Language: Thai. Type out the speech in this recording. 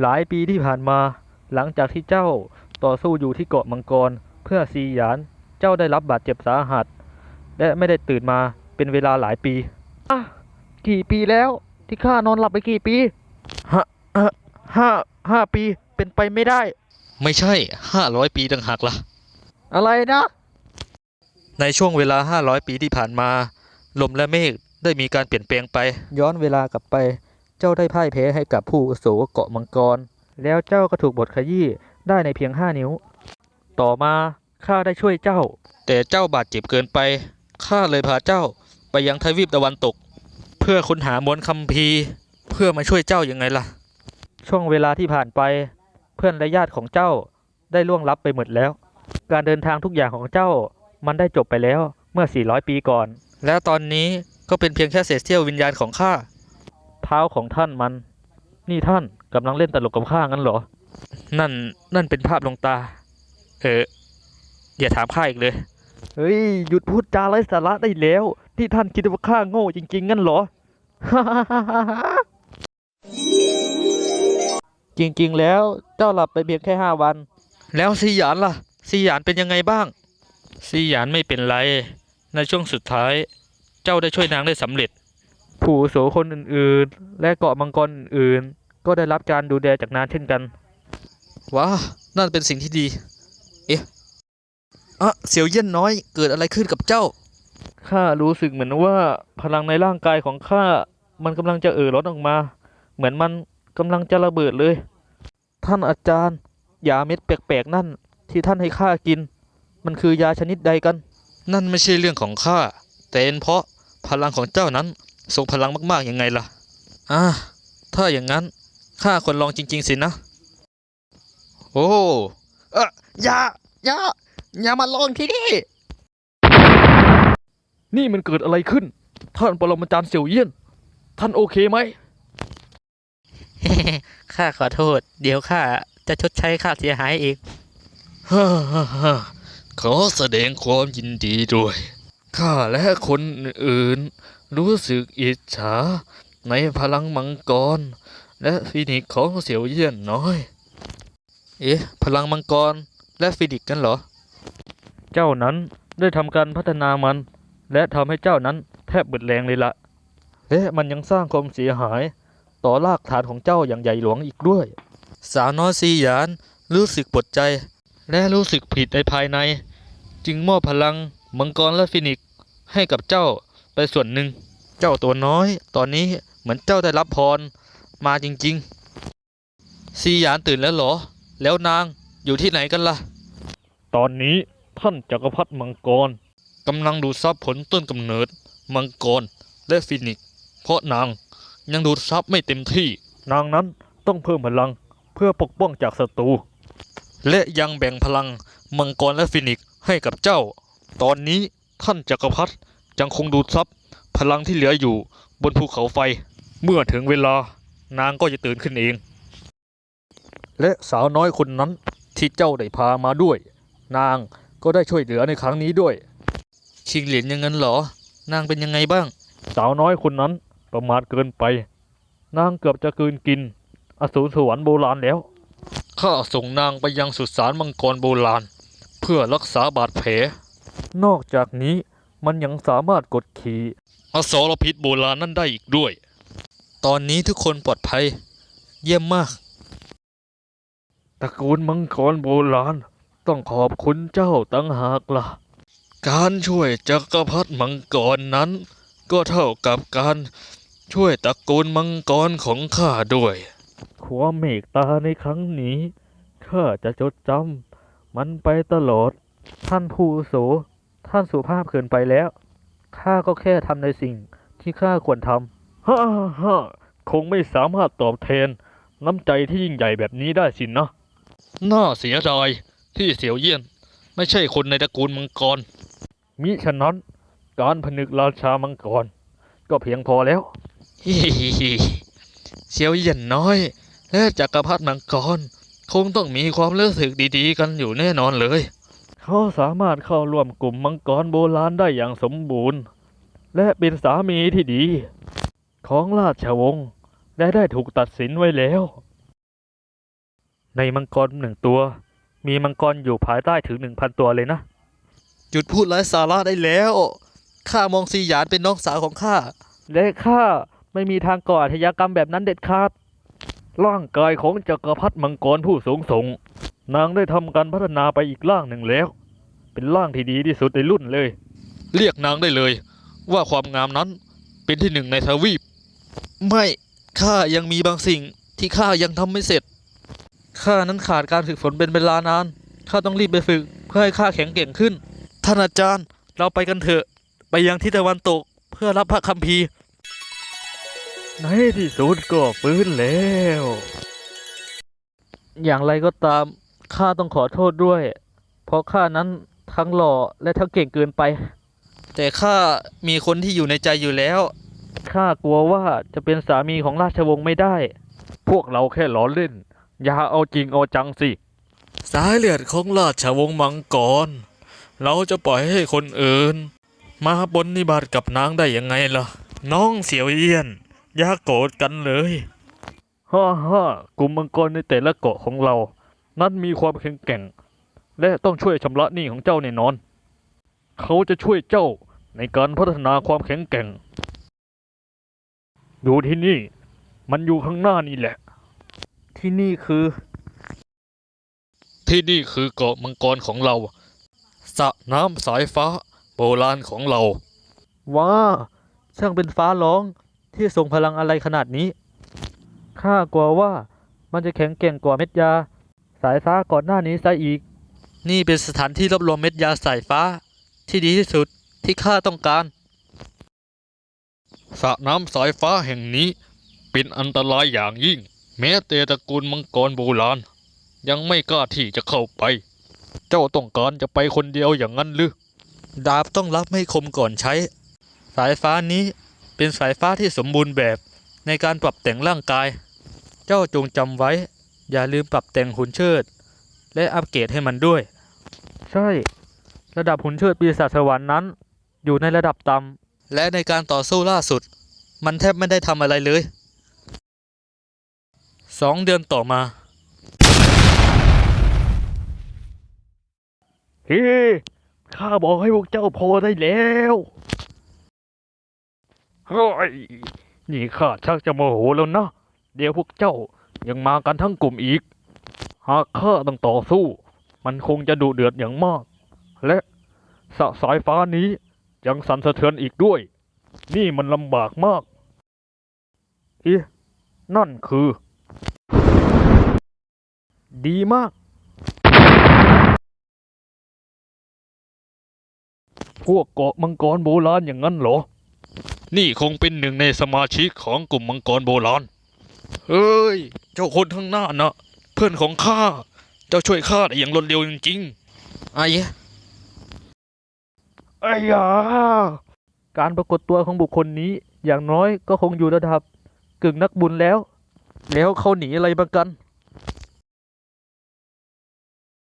หลายปีที่ผ่านมา หลังจากที่เจ้าต่อสู้อยู่ที่เกาะมังกร เพื่อซีหยาน เจ้าได้รับบาดเจ็บสาหัส และไม่ได้ตื่นมาเป็นเวลาหลายปีอะกี่ปีแล้วที่ข้านอนหลับไปกี่ปีฮะเอ่อห้าห้าปีเป็นไปไม่ได้ ไม่ใช่ห้าร้อยปีต่างหากล่ะ อะไรนะ ในช่วงเวลาห้าร้อยปีที่ผ่านมา ลมและเมฆได้มีการเปลี่ยนแปลงไป ย้อนเวลากลับไป เจ้าได้พ่ายแพ้ให้กับผู้อาวุโสเกาะมังกร แล้วเจ้าก็ถูกบทขยี้ได้ในเพียงห้านิ้ว ต่อมาข้าได้ช่วยเจ้า แต่เจ้าบาดเจ็บเกินไปข้าเลยพาเจ้าไปยังทวีปตะวันตก เพื่อค้นหามวลคัมภีร์ เพื่อมาช่วยเจ้ายังไงล่ะ ช่วงเวลาที่ผ่านไป เพื่อนและญาติของเจ้าได้ล่วงลับไปหมดแล้ว การเดินทางทุกอย่างของเจ้ามันได้จบไปแล้วเมื่อ 400 ปีก่อน แล้วตอนนี้ก็เป็นเพียงแค่เศษเสี้ยววิญญาณของข้า เท้าของท่านมัน นี่ท่านกำลังเล่นตลกกับข้างั้นเหรอ นั่นนั่นเป็นภาพลวงตา เอออย่าถามข้าอีกเลย เฮ้ย หยุดพูดจาไร้สาระได้แล้ว ที่ท่านคิดว่าข้าโง่จริง ๆ งั้นเหรอ จริงๆ แล้วเจ้าหลับไปเพียงแค่ห้าวัน แล้วซีหยานล่ะซีหยานเป็นยังไงบ้างซีหยานไม่เป็นไร ในช่วงสุดท้าย เจ้าได้ช่วยนางได้สำเร็จ ผู้อาวุโสคนอื่นๆ และเกาะมังกรอื่นๆ ก็ได้รับการดูแลจากนานเช่นกัน ว้า นั่นเป็นสิ่งที่ดี เอ๊ะอะเสี่ยวเยี่ยนน้อย เกิดอะไรขึ้นกับเจ้า ข้ารู้สึกเหมือนว่าพลังในร่างกายของข้า มันกำลังจะเอ่อล้นออกมา เหมือนมันกำลังจะระเบิดเลย ท่านอาจารย์ ยาเม็ดแปลกๆนั่น ที่ท่านให้ข้ากิน มันคือยาชนิดใดกัน นั่นไม่ใช่เรื่องของข้า แต่เป็นเพราะพลังของเจ้านั้น ทรงพลังมากๆยังไงล่ะอ่าถ้าอย่างนั้นข้าควรลองจริง ๆ สินะ โอ้เอออย่าอย่าอย่ามาลองที่นี่ นี่มันเกิดอะไรขึ้น ท่านปรมาจารย์เสี่ยวเยี่ยน ท่านโอเคไหม ข้าขอโทษ เดี๋ยวข้าจะชดใช้ค่าเสียหายเองฮ่าฮ่าฮ่าขอแสดงความยินดีด้วย ข้าและคนอื่นรู้สึกอิจฉาในพลังมังกร และฟินิกของเสี่ยวเยี่ยนน้อย เอ๊ะ พลังมังกรและฟินิกกันเหรอ เจ้านั้นได้ทำการพัฒนามัน และทำให้เจ้านั้นแทบบิดแรงเลยละและมันยังสร้างความเสียหาย ต่อรากฐานของเจ้าอย่างใหญ่หลวงอีกด้วย สาวน้อยซีหยานรู้สึกปวดใจ และรู้สึกผิดในภายใน จึงมอบพลัง มังกรและฟินิกซ์ให้กับเจ้าไปส่วนหนึ่ง เจ้าตัวน้อย ตอนนี้เหมือนเจ้าได้รับพรมาจริงๆ ซีหยานตื่นแล้วเหรอ แล้วนางอยู่ที่ไหนกันล่ะ ตอนนี้ท่านจักรพรรดิมังกรกำลังดูดซับผลต้นกำเนิด มังกรและฟินิกซ์เพราะนางยังดูดซับไม่เต็มที่ นางนั้นต้องเพิ่มพลังเพื่อปกป้องจากศัตรูและยังแบ่งพลังมังกรและฟินิกซ์ให้กับเจ้า ตอนนี้ท่านจักรพรรดิยังคงดูดซับพลังที่เหลืออยู่บนภูเขาไฟ เมื่อถึงเวลานางก็จะตื่นขึ้นเอง และสาวน้อยคนนั้นที่เจ้าได้พามาด้วย นางก็ได้ช่วยเหลือในครั้งนี้ด้วยชิงเหรียญอยังงั้นเหรอ นางเป็นยังไงบ้าง สาวน้อยคนนั้นประมาทเกินไป นางเกือบจะกลืนกิน อสูรสวรรค์โบราณแล้ว ข้าส่งนางไปยังสุสานมังกรโบราณ เพื่อรักษาบาดแผล นอกจากนี้มันยังสามารถกดขี่อสรพิษโบราณนั่นได้อีกด้วย ตอนนี้ทุกคนปลอดภัย เยี่ยมมาก ตระกูลมังกรโบราณต้องขอบคุณเจ้าตั้งหากล่ะ การช่วยจักรพรรดิมังกรนั้น ก็เท่ากับการช่วยตระกูลมังกรของข้าด้วย ความเมตตาในครั้งนี้ข้าจะจดจำมันไปตลอด ท่านผู้อาวุโส ท่านสุภาพเกินไปแล้ว ข้าก็แค่ทำในสิ่งที่ข้าควรทำฮ่าฮ่าคงไม่สามารถตอบแทน น้ำใจที่ยิ่งใหญ่แบบนี้ได้สินะน่าเสียดายที่เสี่ยวเยี่ยน ไม่ใช่คนในตระกูลมังกร มิฉะนั้น การผนึกราชามังกร ก็เพียงพอแล้วฮิฮิฮิเสี่ยวเยี่ยนน้อย และจักรพรรดิมังกร คงต้องมีความรู้สึกดีๆ กันอยู่แน่นอนเลย เขาสามารถเข้าร่วมกลุ่มมังกรโบราณได้อย่างสมบูรณ์ และเป็นสามีที่ดี ของราชวงศ์และได้ถูกตัดสินไว้แล้ว ในมังกรหนึ่งตัว มีมังกรอยู่ภายใต้ถึงหนึ่งพันตัวเลยนะ หยุดพูดไร้สาระได้แล้วข้ามองซีหยานเป็นน้องสาวของข้าและข้าไม่มีทางก่ออาชญากรรมแบบนั้นเด็ดขาดร่างกายของจักรพรรดิมังกรผู้สูงส่ง นางได้ทำการพัฒนาไปอีกร่างหนึ่งแล้ว เป็นร่างที่ดีที่สุดในรุ่นเลย เรียกนางได้เลย ว่าความงามนั้นเป็นที่หนึ่งในทวีป ไม่ข้ายังมีบางสิ่งที่ข้ายังทำไม่เสร็จข้านั้นขาดการฝึกฝนเป็นเวลานานข้าต้องรีบไปฝึกเพื่อให้ข้าแข็งเก่งขึ้น ท่านอาจารย์เราไปกันเถอะ ไปยังทิศตะวันตกเพื่อรับพระคัมภีร์ในที่สุดก็ฟื้นแล้ว อย่างไรก็ตาม ข้าต้องขอโทษด้วย เพราะข้านั้นทั้งหล่อและทั้งเก่งเกินไป แต่ข้ามีคนที่อยู่ในใจอยู่แล้ว ข้ากลัวว่าจะเป็นสามีของราชวงศ์ไม่ได้ พวกเราแค่ล้อเล่น อย่าเอาจริงเอาจังสิ สายเลือดของราชวงศ์มังกร เราจะปล่อยให้คนอื่น มาบนนิบัติกับนางได้ยังไงล่ะ น้องเสียวเยี่ยน อย่าโกรธกันเลย ฮ่าฮ่ากลุ่มมังกรในแต่ละเกาะของเรา นั้นมีความแข็งแกร่ง และต้องช่วยชำระหนี้ของเจ้าแน่นอน เขาจะช่วยเจ้าในการพัฒนาความแข็งแกร่งดูที่นี่ มันอยู่ข้างหน้านี่แหละ ที่นี่คือ ที่นี่คือเกาะมังกรของเราสระน้ำสายฟ้าโบราณของเรา ว้า ช่างเป็นฟ้าร้องที่ทรงพลังอะไรขนาดนี้ ข้ากลัวว่ามันจะแข็งแกร่งกว่าเม็ดยา สายฟ้าก่อนหน้านี้ซะอีก นี่เป็นสถานที่รวบรวมเม็ดยาสายฟ้า ที่ดีที่สุดที่ข้าต้องการสระน้ำสายฟ้าแห่งนี้ เป็นอันตรายอย่างยิ่ง แม้แต่ตระกูลมังกรโบราณ ยังไม่กล้าที่จะเข้าไป เจ้าต้องการจะไปคนเดียวอย่างนั้นหรือดาบต้องรับให้คมก่อนใช้ สายฟ้านี้เป็นสายฟ้าที่สมบูรณ์แบบในการปรับแต่งร่างกาย เจ้าจงจำไว้ อย่าลืมปรับแต่งหุ่นเชิด และอัปเกรดให้มันด้วย ใช่ ระดับหุ่นเชิดปีศาจสวรรค์นั้น อยู่ในระดับต่ำและในการต่อสู้ล่าสุด มันแทบไม่ได้ทำอะไรเลยสองเดือนต่อมาเฮ้ข้าบอกให้พวกเจ้าพอได้แล้วเฮ้ยนี่ข้าชักจะโมโหแล้วนะ เดี๋ยวพวกเจ้า ยังมากันทั้งกลุ่มอีก หากข้าต้องต่อสู้ มันคงจะดุเดือดอย่างมาก และสะสายฟ้านี้ยังสั่นสะเทือนอีกด้วย นี่มันลำบากมากอ๊ะนั่นคือ ดีมาก พวกเกาะมังกรโบราณอย่างนั้นเหรอ นี่คงเป็นหนึ่งในสมาชิกของกลุ่มมังกรโบราณ เฮ้ย เจ้าคนข้างหน้านะเพื่อนของข้า เจ้าช่วยข้าได้อย่างรวดเร็วจริงๆไอ้ไอ้ยาการปรากฏตัวของบุคคลนี้ อย่างน้อยก็คงอยู่ระดับกึ่งนักบุญแล้ว แล้วเขาหนีอะไรมากัน